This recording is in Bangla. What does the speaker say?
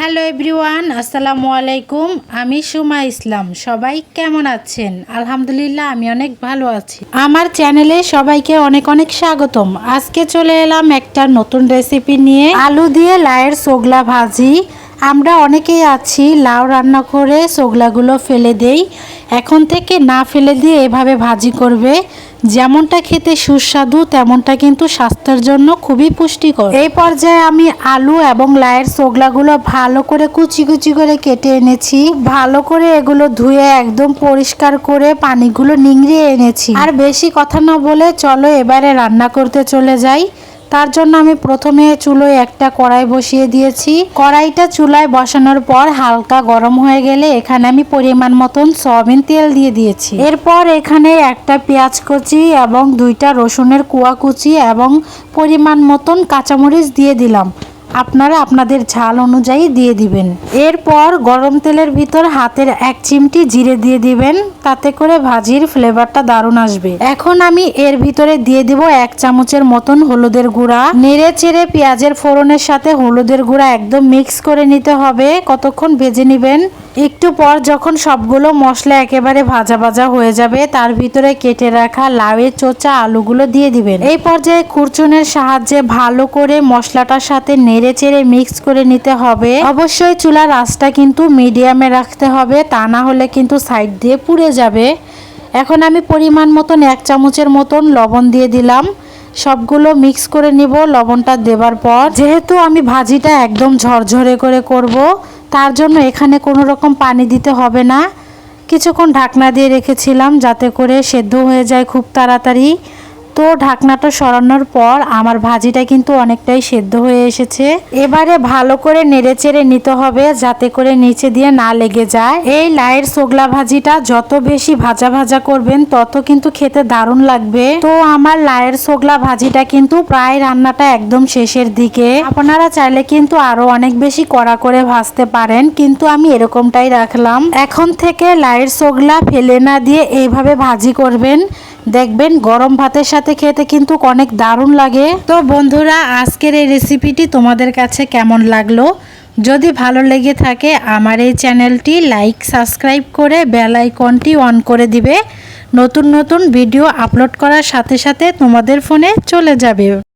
হ্যালো এভরিওয়ান, আসসালামু আলাইকুম। আমি সুমা ইসলাম। সবাই কেমন আছেন? আলহামদুলিল্লাহ, আমি অনেক ভালো আছি। আমার চ্যানেলে সবাইকে অনেক অনেক স্বাগতম। আজকে চলে এলাম একটা নতুন রেসিপি নিয়ে। আলু দিয়ে লায়ের সোগলা ভাজি। আমরা অনেকেই আছি, লাউ রান্না করে সোগলাগুলো ফেলে দেই। এখন থেকে না ফেলে দিয়ে এভাবে ভাজি করবে। যেমনটা খেতে সুস্বাদু, তেমনটা কিন্তু স্বাস্থ্যের জন্য খুবই পুষ্টিকর। এই পর্যায়ে আমি আলু এবং লায়ের সোগলাগুলো ভালো করে কুচি কুচি করে কেটে এনেছি। ভালো করে এগুলো ধুয়ে একদম পরিষ্কার করে পানিগুলো নিংড়িয়ে এনেছি। আর বেশি কথা না বলে চলো এবারে রান্না করতে চলে যাই। তার জন্য আমি প্রথমে চুলোয় একটা কড়াই বসিয়ে দিয়েছি। কড়াইটা চুলায় বসানোর পর হালকা গরম হয়ে গেলে এখানে আমি পরিমাণ মতন সয়াবিন তেল দিয়ে দিয়েছি। এরপর এখানে একটা পেঁয়াজ কুচি এবং দুইটা রসুনের কুয়া কুচি এবং পরিমাণ মতন কাঁচামরিচ দিয়ে দিলাম। আপনারা আপনাদের ঝাল অনুযায়ী দিয়ে দিবেন। এরপর গরম তেলের ভিতর হাতের এক চিমটি জিরে দিয়ে দিবেন। তাতে করে ভাজির ফ্লেভারটা দারুণ আসবে। এখন আমি এর ভিতরে দিয়ে দিব এক চামচের মতন হলুদের গুঁড়া। নেড়ে চেড়ে পেঁয়াজের ফোড়নের সাথে হলুদের গুঁড়া একদম মিক্স করে নিতে হবে। কতক্ষণ ভেজে নেবেন? একটু পর যখন সবগুলো মশলা একেবারে ভাজা ভাজা হয়ে যাবে, তার ভিতরে কেটে রাখা লাউয়ের চোচা আলুগুলো দিয়ে দিবেন। এই পর্যায়ে খুরচুনের সাহায্যে ভালো করে মশলাটার সাথে নেড়ে চেড়ে মিক্স করে নিতে হবে। অবশ্যই চুলার আঁচটা কিন্তু মিডিয়ামে রাখতে হবে, তা না হলে কিন্তু সাইড দিয়ে পুড়ে যাবে। এখন আমি পরিমাণ মতন এক চামচের মতন লবণ দিয়ে দিলাম। সবগুলো মিক্স করে নিব লবণটা দেবার পর। যেহেতু আমি ভাজিটা একদম ঝরঝরে করে করব তার জন্য এখানে কোনো রকম পানি দিতে হবে না। কিছুক্ষণ ঢাকনা দিয়ে রেখেছিলাম যাতে করে সেদ্ধ হয়ে যায় খুব তাড়াতাড়ি। তো ঢাকনাটা সরানোর পর আমার ভাজিটা কিন্তু অনেকটাই সেদ্ধ হয়ে এসেছে। এবারে ভালো করে নেড়ে চেড়ে নিতে হবে যাতে করে নিচে দিয়ে না লেগে যায়। এই লাইয়ের সোগলা ভাজিটা যত বেশি ভাজা ভাজা করবেন, তত কিন্তু খেতে দারুণ লাগবে। তো আমার লাইয়ের সোগলা ভাজিটা কিন্তু প্রায় রান্নাটা একদম শেষের দিকে। আপনারা চাইলে কিন্তু আরও অনেক বেশি কড়া করে ভাজতে পারেন, কিন্তু আমি এরকমটাই রাখলাম। এখন থেকে লাইয়ের সোগলা ফেলে না দিয়ে এইভাবে ভাজি করবেন। দেখবেন গরম ভাতের সাথে খেতে কিন্তু অনেক দারুণ লাগে। তো বন্ধুরা, আজকের এই রেসিপিটি তোমাদের কাছে কেমন লাগল? যদি ভালো লেগে থাকে, আমার এই চ্যানেলটি লাইক সাবস্ক্রাইব করে বেল আইকনটি অন করে দিবে। নতুন নতুন ভিডিও আপলোড করার সাথে সাথে তোমাদের ফোনে চলে যাবে।